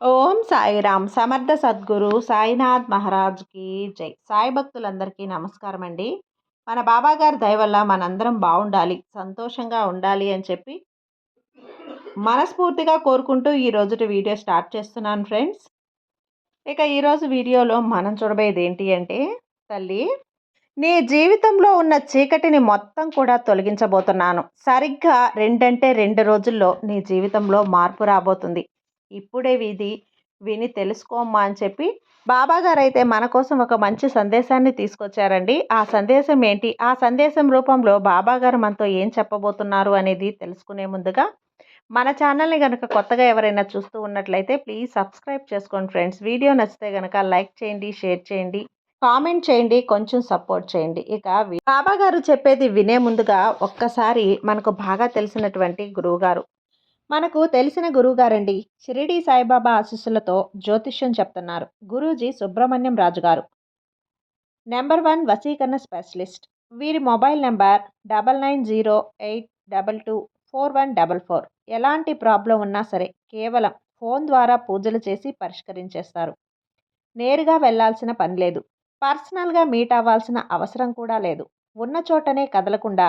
ఓం సాయిరామ్. సమర్థ సద్గురు సాయినాథ్ మహారాజ్కి జై. సాయి భక్తులందరికీ నమస్కారం అండి మన బాబా గారి దయ వల్ల మనందరం బాగుండాలి సంతోషంగా ఉండాలి అని చెప్పి మనస్ఫూర్తిగా కోరుకుంటూ ఈ రోజుటి వీడియో స్టార్ట్ చేస్తున్నాను ఫ్రెండ్స్. ఇక ఈరోజు వీడియోలో మనం చూడబోయేది ఏంటి అంటే తల్లి నీ జీవితంలో ఉన్న చీకటిని మొత్తం కూడా తొలగించబోతున్నాను. సరిగ్గా రెండంటే రెండు రోజుల్లో నీ జీవితంలో మార్పు రాబోతుంది. ఇప్పుడే ఇది విని తెలుసుకోమ్మా అని చెప్పి బాబాగారు అయితే మన కోసం ఒక మంచి సందేశాన్ని తీసుకొచ్చారండి. ఆ సందేశం ఏంటి? ఆ సందేశం రూపంలో బాబాగారు మనతో ఏం చెప్పబోతున్నారు అనేది తెలుసుకునే ముందుగా మన ఛానల్ని కనుక కొత్తగా ఎవరైనా చూస్తూ ఉన్నట్లయితే ప్లీజ్ సబ్స్క్రైబ్ చేసుకోండి ఫ్రెండ్స్. వీడియో నచ్చితే కనుక లైక్ చేయండి షేర్ చేయండి కామెంట్ చేయండి కొంచెం సపోర్ట్ చేయండి. ఇక బాబాగారు చెప్పేది వినే ముందుగా ఒక్కసారి మనకు బాగా తెలిసినటువంటి గురువుగారు మనకు తెలిసిన గురువుగారండి షిరిడి సాయిబాబా ఆశీస్సులతో జ్యోతిష్యం చెప్తున్నారు. గురూజీ సుబ్రహ్మణ్యం రాజు గారు. నెంబర్ వన్ వసీకరణ స్పెషలిస్ట్. వీరి mobile number double nine zero eight double two four one double four. ఎలాంటి ప్రాబ్లం ఉన్నా సరే కేవలం ఫోన్ ద్వారా పూజలు చేసి పరిష్కరించేస్తారు. నేరుగా వెళ్ళాల్సిన పని లేదు. పర్సనల్గా మీట్ అవ్వాల్సిన అవసరం కూడా లేదు. ఉన్న చోటనే కదలకుండా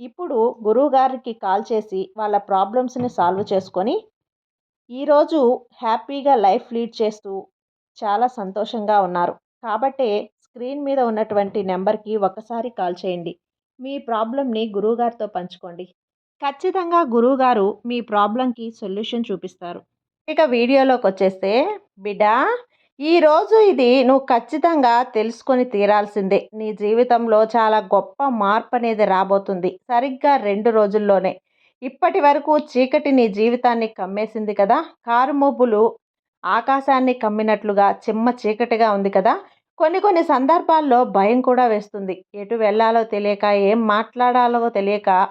ఇప్పుడు గురువుగారికి కాల్ చేసి వాళ్ళ ప్రాబ్లమ్స్ని సాల్వ్ చేసుకొని ఈరోజు హ్యాపీగా లైఫ్ లీడ్ చేస్తూ చాలా సంతోషంగా ఉన్నారు. కాబట్టే స్క్రీన్ మీద ఉన్నటువంటి నెంబర్కి ఒకసారి కాల్ చేయండి. మీ ప్రాబ్లమ్ని గురువుగారితో పంచుకోండి. ఖచ్చితంగా గురువుగారు మీ ప్రాబ్లంకి సొల్యూషన్ చూపిస్తారు. ఇక వీడియోలోకి వచ్చేస్తే బిడ్డా ఈరోజు ఇది నువ్వు ఖచ్చితంగా తెలుసుకొని తీరాల్సిందే. నీ జీవితంలో చాలా గొప్ప మార్పు అనేది రాబోతుంది. సరిగ్గా రెండు రోజుల్లోనే. ఇప్పటి వరకు చీకటి నీ జీవితాన్ని కమ్మేసింది కదా? కారుమోబులు ఆకాశాన్ని కమ్మినట్లుగా చిమ్మ చీకటిగా ఉంది కదా? కొన్ని కొన్ని సందర్భాల్లో భయం కూడా వేస్తుంది. ఎటు వెళ్ళాలో తెలియక ఏం మాట్లాడాలో తెలియక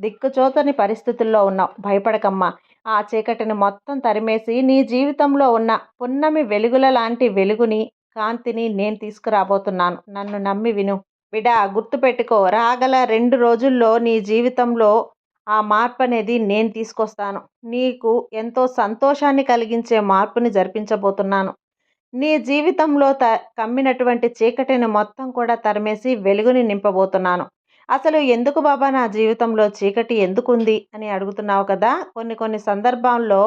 దిక్కుచోతని పరిస్థితుల్లో ఉన్నావు. భయపడకమ్మా. ఆ చీకటిని మొత్తం తరిమేసి నీ జీవితంలో ఉన్న పున్నమి వెలుగుల లాంటి వెలుగుని కాంతిని నేను తీసుకురాబోతున్నాను. నన్ను నమ్మి విను. బిడా గుర్తుపెట్టుకో రాగల రెండు రోజుల్లో నీ జీవితంలో ఆ మార్పు అనేది నేను తీసుకొస్తాను. నీకు ఎంతో సంతోషాన్ని కలిగించే మార్పుని జరిపించబోతున్నాను. నీ జీవితంలో త కమ్మినటువంటి చీకటిని మొత్తం కూడా తరిమేసి వెలుగుని నింపబోతున్నాను. అసలు ఎందుకు బాబా నా జీవితంలో చీకటి ఎందుకుంది అని అడుగుతున్నావు కదా? కొన్ని కొన్ని సందర్భాల్లో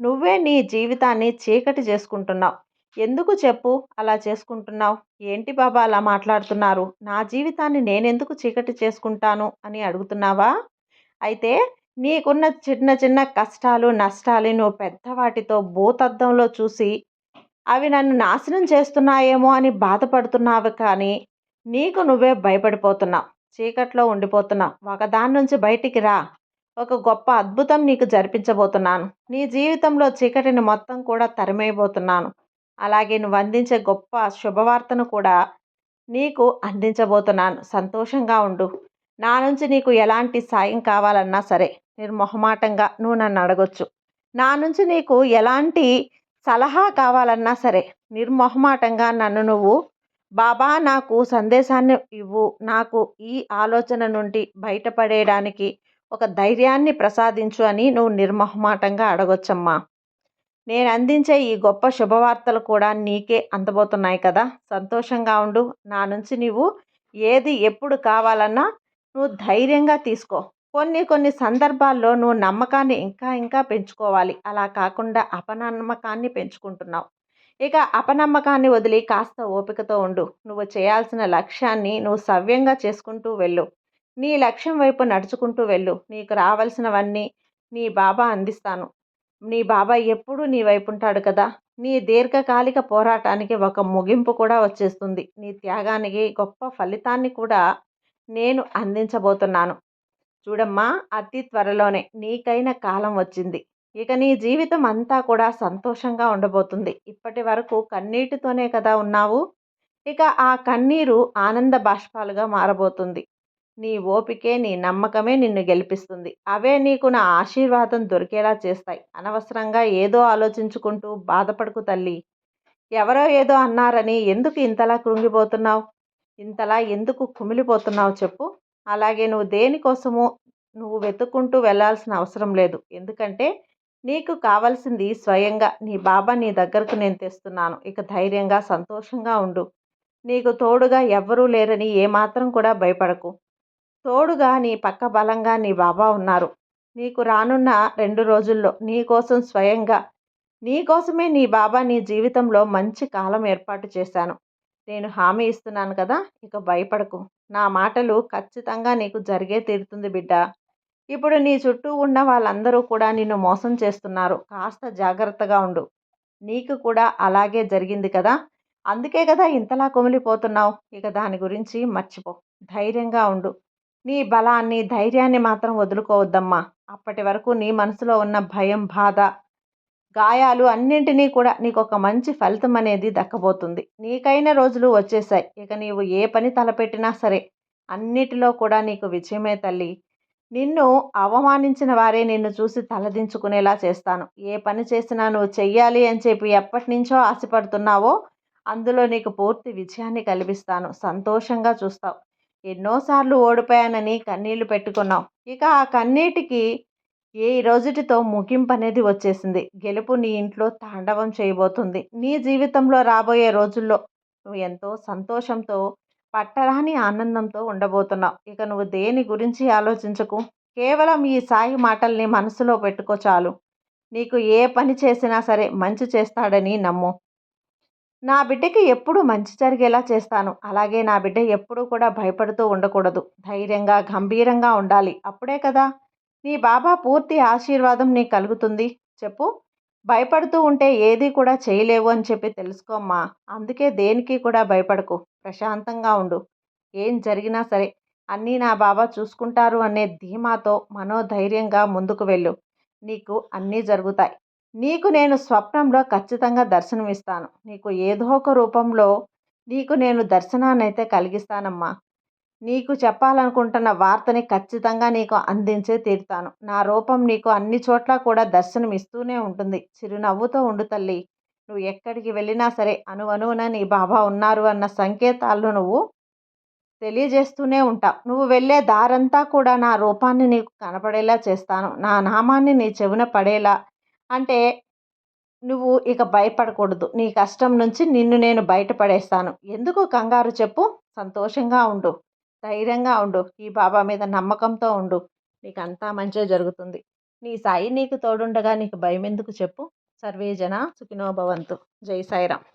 నువ్వే నీ జీవితాన్ని చీకటి చేసుకుంటున్నావు. ఎందుకు చెప్పు? అలా చేసుకుంటున్నావు. ఏంటి బాబా అలా మాట్లాడుతున్నారు? నా జీవితాన్ని నేనెందుకు చీకటి చేసుకుంటాను అని అడుగుతున్నావా? అయితే నీకున్న చిన్న చిన్న కష్టాలు నష్టాలు నువ్వు పెద్దవాటితో భూతద్దంలో చూసి అవి నన్ను నాశనం చేస్తున్నాయేమో అని బాధపడుతున్నావు కానీ నీకు నువ్వే భయపడిపోతున్నావు. చీకట్లో ఉండిపోతున్నావు ఒకదాని నుంచి బయటికి రా. ఒక గొప్ప అద్భుతం నీకు జరిపించబోతున్నాను. నీ జీవితంలో చీకటిని మొత్తం కూడా తరిమేయబోతున్నాను. అలాగే నువ్వు అందించే గొప్ప శుభవార్తను కూడా నీకు అందించబోతున్నాను. సంతోషంగా ఉండు. నా నుంచి నీకు ఎలాంటి సాయం కావాలన్నా సరే నిర్మొహమాటంగా నువ్వు నన్ను అడగొచ్చు. నా నుంచి నీకు ఎలాంటి సలహా కావాలన్నా సరే నిర్మొహమాటంగా నన్ను నువ్వు బాబా నాకు సందేశాన్ని ఇవ్వు. నాకు ఈ ఆలోచన నుండి బయటపడేయడానికి ఒక ధైర్యాన్ని ప్రసాదించు అని నువ్వు నిర్మహమాటంగా అడగొచ్చమ్మా. నేను అందించే ఈ గొప్ప శుభవార్తలు కూడా నీకే అందబోతున్నాయి కదా. సంతోషంగా ఉండు. నా నుంచి నీవు ఏది ఎప్పుడు కావాలన్నా నువ్వు ధైర్యంగా తీసుకో. కొన్ని కొన్ని సందర్భాల్లో నువ్వు నమ్మకాన్ని ఇంకా ఇంకా పెంచుకోవాలి. అలా కాకుండా అపనమ్మకాన్ని పెంచుకుంటున్నావు. ఇక అపనమ్మకాన్ని వదిలి కాస్త ఓపికతో ఉండు. నువ్వు చేయాల్సిన లక్ష్యాన్ని నువ్వు సవ్యంగా చేసుకుంటూ వెళ్ళు. నీ లక్ష్యం వైపు నడుచుకుంటూ వెళ్ళు. నీకు రావాల్సినవన్నీ నీ బాబా అందిస్తాను. నీ బాబా ఎప్పుడూ నీ వైపు ఉంటాడు కదా. నీ దీర్ఘకాలిక పోరాటానికి ఒక ముగింపు కూడా వచ్చేస్తుంది. నీ త్యాగానికి గొప్ప ఫలితాన్ని కూడా నేను అందించబోతున్నాను. చూడమ్మా అతి త్వరలోనే నీకైన కాలం వచ్చింది. ఇక నీ జీవితం అంతా కూడా సంతోషంగా ఉండబోతుంది. ఇప్పటి వరకు కన్నీటితోనే కదా ఉన్నావు. ఇక ఆ కన్నీరు ఆనంద బాష్పాలుగా మారబోతుంది. నీ ఓపికే నీ నమ్మకమే నిన్ను గెలిపిస్తుంది. అవే నీకు నా ఆశీర్వాదం దొరికేలా చేస్తాయి. అనవసరంగా ఏదో ఆలోచించుకుంటూ బాధపడుకు తల్లి. ఎవరో ఏదో అన్నారని ఎందుకు ఇంతలా కృంగిపోతున్నావు? ఇంతలా ఎందుకు కుమిలిపోతున్నావు చెప్పు. అలాగే నువ్వు దేనికోసము నువ్వు వెతుక్కుంటూ వెళ్ళాల్సిన అవసరం లేదు. ఎందుకంటే నీకు కావాల్సింది స్వయంగా నీ బాబా నీ దగ్గరకు నేను తెస్తున్నాను. ఇక ధైర్యంగా సంతోషంగా ఉండు. నీకు తోడుగా ఎవ్వరూ లేరని ఏమాత్రం కూడా భయపడకు. తోడుగా నీ పక్క బలంగా నీ బాబా ఉన్నారు. నీకు రానున్న రెండు రోజుల్లో నీ కోసం స్వయంగా నీ కోసమే నీ బాబా నీ జీవితంలో మంచి కాలం ఏర్పాటు చేశాను. నేను హామీ ఇస్తున్నాను కదా ఇక భయపడకు. నా మాటలు ఖచ్చితంగా నీకు జరిగే తీరుతుంది బిడ్డ. ఇప్పుడు నీ చుట్టూ ఉన్న వాళ్ళందరూ కూడా నిన్ను మోసం చేస్తున్నారు. కాస్త జాగ్రత్తగా ఉండు. నీకు కూడా అలాగే జరిగింది కదా? అందుకే కదా ఇంతలా కుమిలిపోతున్నావు. ఇక దాని గురించి మర్చిపో. ధైర్యంగా ఉండు. నీ బలాన్ని ధైర్యాన్ని మాత్రం వదులుకోవద్దమ్మా. అప్పటి వరకు నీ మనసులో ఉన్న భయం బాధ గాయాలు అన్నింటినీ కూడా నీకు ఒక మంచి ఫలితం అనేది దక్కబోతుంది. నీకైన రోజులు వచ్చేసాయి. ఇక నీవు ఏ పని తలపెట్టినా సరే అన్నిటిలో కూడా నీకు విజయమే తల్లి. నిన్ను అవమానించిన వారే నిన్ను చూసి తలదించుకునేలా చేస్తాను. ఏ పని చేసినా నువ్వు చెయ్యాలి అని చెప్పి ఎప్పటి నుంచో ఆశపడుతున్నావో అందులో నీకు పూర్తి విజయాన్ని కల్పిస్తాను. సంతోషంగా చూస్తావు. ఎన్నోసార్లు ఓడిపోయానని కన్నీళ్ళు పెట్టుకున్నావు. ఇక ఆ కన్నీటికి ఏ రోజుటితో ముగింపు అనేది వచ్చేసింది. గెలుపు నీ ఇంట్లో తాండవం చేయబోతుంది. నీ జీవితంలో రాబోయే రోజుల్లో నువ్వు ఎంతో సంతోషంతో పట్టరాని ఆనందంతో ఉండబోతున్నావు. ఇక నువ్వు దేని గురించి ఆలోచించకు? కేవలం ఈ సాయి మాటల్ని మనసులో పెట్టుకో చాలు. నీకు ఏ పని చేసినా సరే మంచి చేస్తాడని నమ్ము. నా బిడ్డకి ఎప్పుడు మంచి జరిగేలా చేస్తాను. అలాగే నా బిడ్డ ఎప్పుడూ కూడా భయపడుతూ ఉండకూడదు. ధైర్యంగా గంభీరంగా ఉండాలి. అప్పుడే కదా. నీ బాబా పూర్తి ఆశీర్వాదం నీకు కలుగుతుంది. చెప్పు. భయపడుతూ ఉంటే ఏది కూడా చేయలేవు అని చెప్పి తెలుసుకోమ్మా అందుకే దేనికి కూడా భయపడకు. ప్రశాంతంగా ఉండు. ఏం జరిగినా సరే అన్నీ నా బాబా చూసుకుంటారు అనే ధీమాతో మనోధైర్యంగా ముందుకు వెళ్ళు. నీకు అన్నీ జరుగుతాయి. నీకు నేను స్వప్నంలో ఖచ్చితంగా దర్శనమిస్తాను. నీకు ఏదో ఒక రూపంలో నీకు నేను దర్శనాన్ని అయితే కలిగిస్తానమ్మా. నీకు చెప్పాలనుకుంటున్న వార్తని ఖచ్చితంగా నీకు అందించే తీరుతాను. నా రూపం నీకు అన్ని చోట్ల కూడా దర్శనం ఇస్తూనే ఉంటుంది. చిరునవ్వుతో ఉండు తల్లి. నువ్వు ఎక్కడికి వెళ్ళినా సరే అనువనువున నీ బాబా ఉన్నారు అన్న సంకేతాలను నువ్వు తెలియజేస్తూనే ఉంటావు. నువ్వు వెళ్ళే దారంతా కూడా నా రూపాన్ని నీకు కనపడేలా చేస్తాను. నా నామాన్ని నీ చెవిన పడేలా అంటే నువ్వు ఇక భయపడకూడదు. నీ కష్టం నుంచి నిన్ను నేను బయటపడేస్తాను. ఎందుకు కంగారు చెప్పు? సంతోషంగా ఉండు. ధైర్యంగా ఉండు. ఈ బాబా మీద నమ్మకంతో ఉండు. నీకు అంతా మంచిగా జరుగుతుంది. నీ సాయి నీకు తోడుండగా నీకు భయం ఎందుకు చెప్పు సర్వేజన సుఖినోభవంతు జై సాయిరామ్.